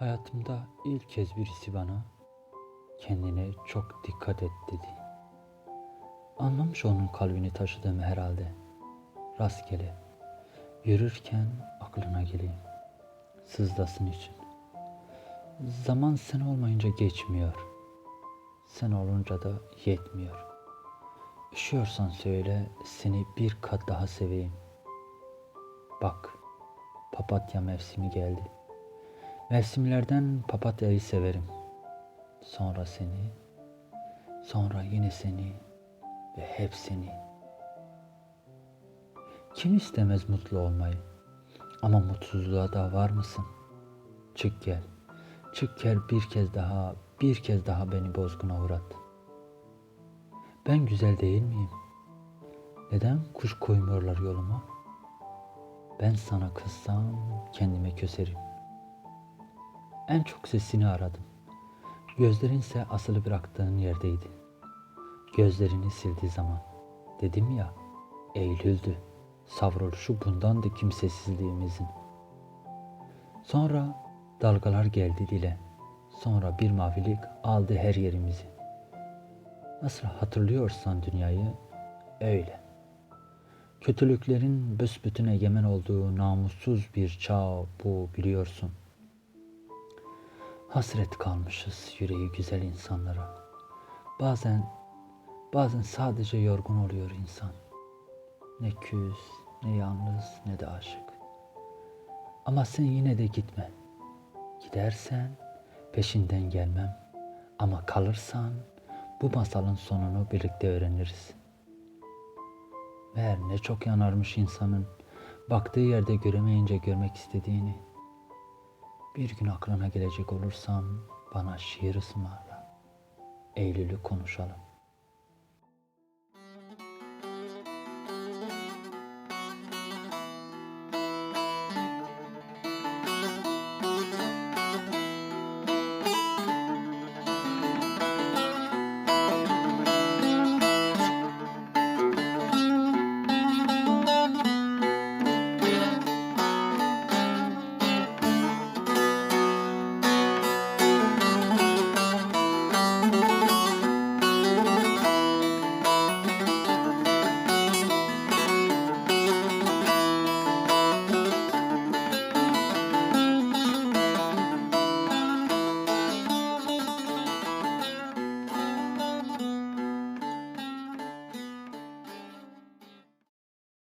Hayatımda ilk kez birisi bana kendine çok dikkat et dedi. Anlamış onun kalbini taşıdığımı herhalde. Rastgele. Yürürken aklına geleyim. Sızlasın için. Zaman sen olmayınca geçmiyor. Sen olunca da yetmiyor. Üşüyorsan söyle seni bir kat daha seveyim. Bak papatya mevsimi geldi. Mevsimlerden papatyayı severim. Sonra seni, sonra yine seni ve hep seni. Kim istemez mutlu olmayı? Ama mutsuzluğa da var mısın? Çık gel. Çık gel bir kez daha, bir kez daha beni bozguna uğrat. Ben güzel değil miyim? Neden kuş koymuyorlar yoluma? Ben sana kızsam kendime köserim. En çok sesini aradım. Gözlerinse asılı bıraktığın yerdeydi. Gözlerini sildiği zaman. Dedim ya, Eylül'dü. Savruluşu bundandı kimsesizliğimizin. Sonra dalgalar geldi dile. Sonra bir mavilik aldı her yerimizi. Nasıl hatırlıyorsan dünyayı öyle. Kötülüklerin büsbütün egemen olduğu namussuz bir çağ bu biliyorsun. Hasret kalmışız yüreği güzel insanlara. Bazen, bazen sadece yorgun oluyor insan. Ne küs, ne yalnız, ne de aşık. Ama sen yine de gitme. Gidersen peşinden gelmem. Ama kalırsan bu masalın sonunu birlikte öğreniriz. Meğer ne çok yanarmış insanın baktığı yerde göremeyince görmek istediğini. Bir gün aklına gelecek olursam bana şiir ısmarla. Eylül'ü konuşalım.